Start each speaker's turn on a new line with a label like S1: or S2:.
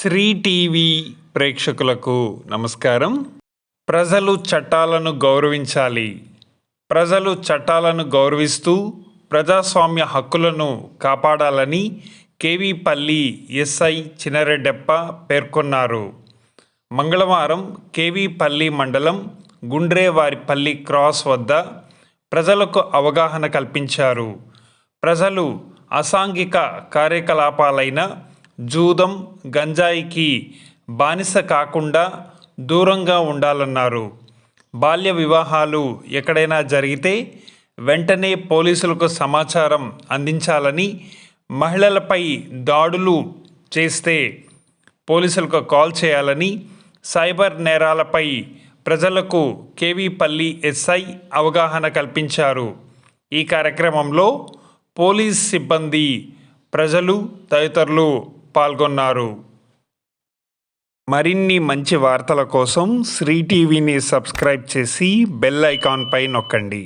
S1: Shri TV ప్రేక్షకులకు నమస్కారం. ప్రజలు చట్టాలను గౌరవించాలి. ప్రజలు చట్టాలను గౌరవిస్తూ ప్రజాస్వామ్య హక్కులను కాపాడాలని కేవీపల్లి ఎస్ఐ చినరెడ్డప్ప పేర్కొన్నారు. మంగళవారం కేవీపల్లి మండలం గుండ్రేవారిపల్లి క్రాస్ వద్ద ప్రజలకు అవగాహన కల్పించారు. ప్రజలు అసాంఘిక కార్యకలాపాలైన జూదం గంజాయికి బానిస కాకుండా దూరంగా ఉండాలన్నారు. బాల్య వివాహాలు ఎక్కడైనా జరిగితే వెంటనే పోలీసులకు సమాచారం అందించాలని మహిళలపై దాడులు చేస్తే పోలీసులకు కాల్ చేయాలని సైబర్ నేరాలపై ప్రజలకు కేవీపల్లి ఎస్ఐ అవగాహన కల్పించారు. ఈ కార్యక్రమంలో పోలీస్ సిబ్బంది ప్రజలు తదితరులు పాల్గొన్నారు. మరిన్ని మంచి వార్తల కోసం శ్రీ టీవీని సబ్స్క్రైబ్ చేసి బెల్ ఐకాన్పై నొక్కండి.